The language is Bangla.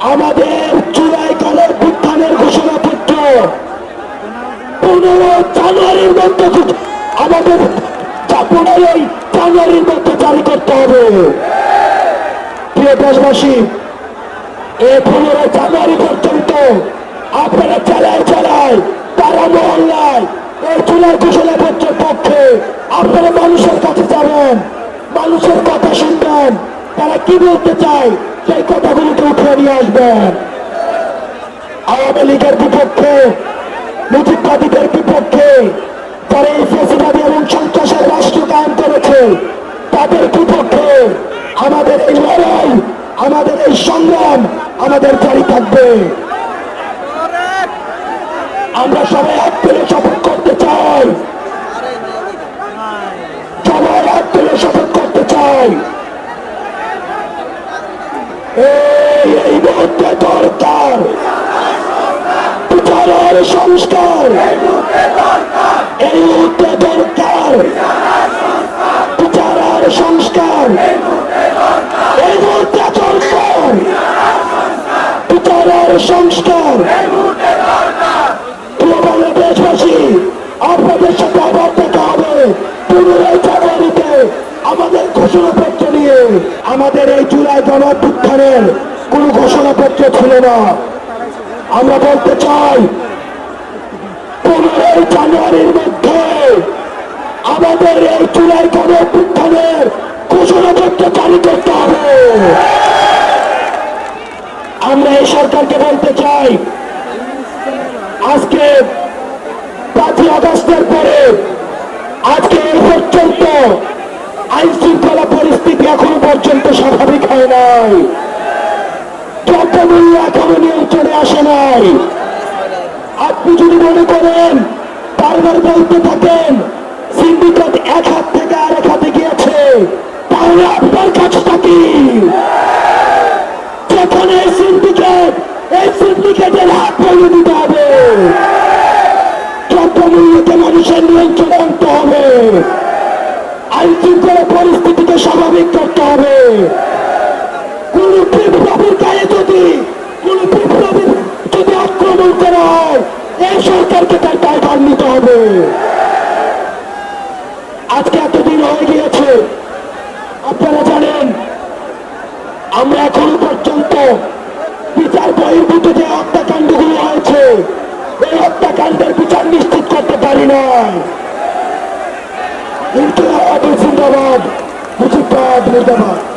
আমাদের চূড়াই কলের বুত্থানের ঘোষণাপত্র পনেরো জানুয়ারির মধ্যে আমাদের পনেরোই জানুয়ারির মধ্যে জারি করতে হবে। প্রিয় দেশবাসী এই পনেরো জানুয়ারি পর্যন্ত আপনারা চালায় চালায় তারা মহল্লায় এই চুলার ঘোষণাপত্রের পক্ষে আপনারা মানুষের কাছে যাবেন, মানুষের কথা শুনবেন, তারা কি বলতে চায়? সেই কথাগুলোকে উঠে নিয়ে আসবেন। আওয়ামী লীগের বিপক্ষে, মুজিববাদীদের বিপক্ষে এই ফেসিবাদী এবং সন্ত্রাসের রাষ্ট্র কায়েম করেছে, তাদের বিপক্ষে আমাদের এই লড়াই, আমাদের এই সংগ্রাম আমাদের জারি থাকবে। আমরা সবাই এক পেলে শপথ করতে চাই। সবাই এক পেলে শপথ করতে চাই। এই মুহূর্তে দরকার। বিচারের সংস্কার। এই মুহূর্তে দরকার। বিচারের সংস্কার। এই মুহূর্তে দরকার। বিচারের সংস্কার। আপনাদের সাথে আবার দেখা হবে। জানুয়ারিতে আমাদের আমাদের এই জুলাই গণঅভ্যুত্থানের কোনো ঘোষণাপত্র ছিল না। আমরা বলতে চাই, পনেরোই জানুয়ারির মধ্যে আমাদের এই জুলাই গণঅভ্যুত্থানের ঘোষণাপত্র জারি করতে হবে। আমরা এই সরকারকে বলতে চাই, আজকে পাঁচই আগস্টের পরে, আজকে এই পর্যন্ত আইন শৃঙ্খলা পর্যন্ত স্বাভাবিক হয় নাই। দ্রব্যমূল্য এখনও নিয়ন্ত্রণে আসে নাই। আপনি যদি মনে করেন, বারবার বলতে থাকেন, সিন্ডিকেট এক হাত থেকে আরেক হাতে গিয়েছে, তাহলে আপনার কাজটা কি? যেখানে সিন্ডিকেট, এই সিন্ডিকেটের হাত ভেঙে দিতে হবে। দ্রব্যমূল্যকে মানুষের নিয়ন্ত্রণে আনতে হবে। আইন শৃঙ্খলা পরিস্থিতিকে স্বাভাবিক করতে হবে। কোন বিপ্লবীর গায়ে যদি, কোন বিপ্লবীর যদি আক্রমণ করা হয়, এই সরকারকে তার দায়ভার নিতে হবে। আজকে এতদিন হয়ে গিয়েছে, আপনারা জানেন, আমরা এখনও পর্যন্ত বিচার বহির্ভূত যে হত্যাকাণ্ডগুলো হয়েছে, এই হত্যাকাণ্ডের বিচার নিশ্চিত করতে পারি না ইনকিলাব জিন্দাবাদ Aa burada bak.